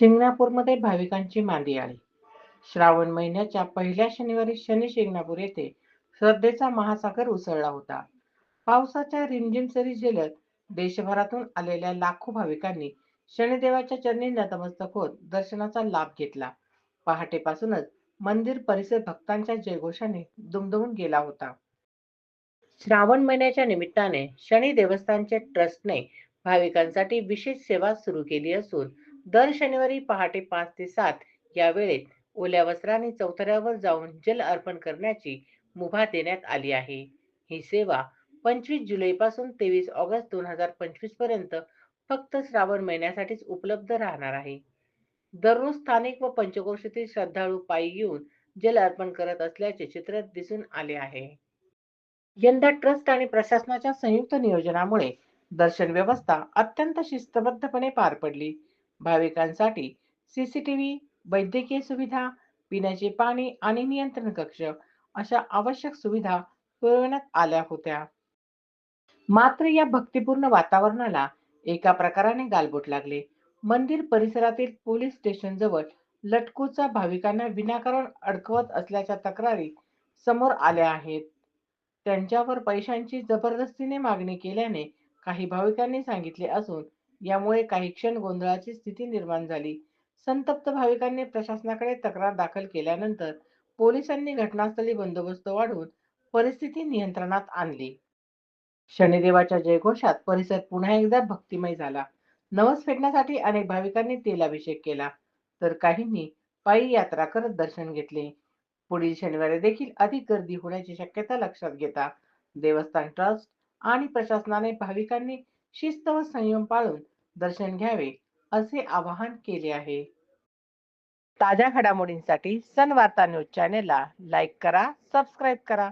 शिंगणापूरमध्ये भाविकांची मांदी आली श्रावण महिन्याच्या पहिल्या शनिवारी शनी शिंगणापूर येथे श्रद्धेचा महासागर उसळला होता. पावसाच्या रिमझिम सरी झेलत देशभरातून आलेल्या लाखो भाविकांनी शनिदेवाच्या चरणी नतमस्तक होत दर्शनाचा लाभ घेतला. पहाटेपासूनच मंदिर परिसर भक्तांच्या जयघोषाने दुमदुमून गेला होता. श्रावण महिन्याच्या निमित्ताने शनी देवस्थानचे ट्रस्टने भाविकांसाठी विशेष सेवा सुरू केली असून दर शनिवारी पहाटे पाच ते सात या वेळेत ओल्या वस्त्राने चौथऱ्यावर जाऊन जल अर्पण करण्याची मुभा देण्यात आली आहे. ही सेवा पंचवीस जुलैपासून तेवीस ऑगस्ट दोन हजार पंचवीसपर्यंत फक्त श्रावण महिन्यासाठीच उपलब्ध राहणार आहे. दररोज स्थानिक व पंचक्रोशीतील श्रद्धाळू पायी येऊन जल अर्पण करत असल्याचे चित्र दिसून आले आहे. यंदा ट्रस्ट आणि प्रशासनाच्या संयुक्त नियोजनामुळे दर्शन व्यवस्था अत्यंत शिस्तबद्धपणे पार पडली. भाविकांसाठी सीसीटीव्ही वैद्यकीय सुविधा पिण्याचे पाणी आणि नियंत्रण कक्ष अशा आवश्यक सुविधा पुरवण्यात आल्या होत्या. मात्र या भक्तिपूर्ण वातावरणाला एका प्रकाराने गालबोट लागले. मंदिर परिसरातील पोलीस स्टेशन जवळ लटकूचा भाविकांना विनाकारण अडकवत असल्याच्या तक्रारी समोर आल्या आहेत. त्यांच्यावर पैशांची जबरदस्तीने मागणी केल्याने काही भाविकांनी सांगितले असून यामुळे काही क्षण गोंधळाची स्थिती निर्माण झाली. संतप्त भाविकांनी प्रशासनाकडे तक्रार दाखल केल्यानंतर पोलिसांनी घटनास्थळी बंदोबस्त वाढवून परिस्थिती नियंत्रणात आणली. शनिदेवाच्या जयघोषात परिसर पुन्हा एकदा भक्तिमय झाला. नवस फेडण्यासाठी अनेक भाविकांनी तेलाभिषेक केला तर काहींनी पायी यात्रा करत दर्शन घेतले. पुढील शनिवारी देखील अधिक गर्दी होण्याची शक्यता लक्षात घेता देवस्थान ट्रस्ट आणि प्रशासनाने भाविकांनी शिस्त व संयम पाळून दर्शन घ्यावे असे आवाहन केले आहे. ताज्या घडामोडींसाठी सन वार्ता न्यूज चॅनेलला लाईक करा सबस्क्राईब करा.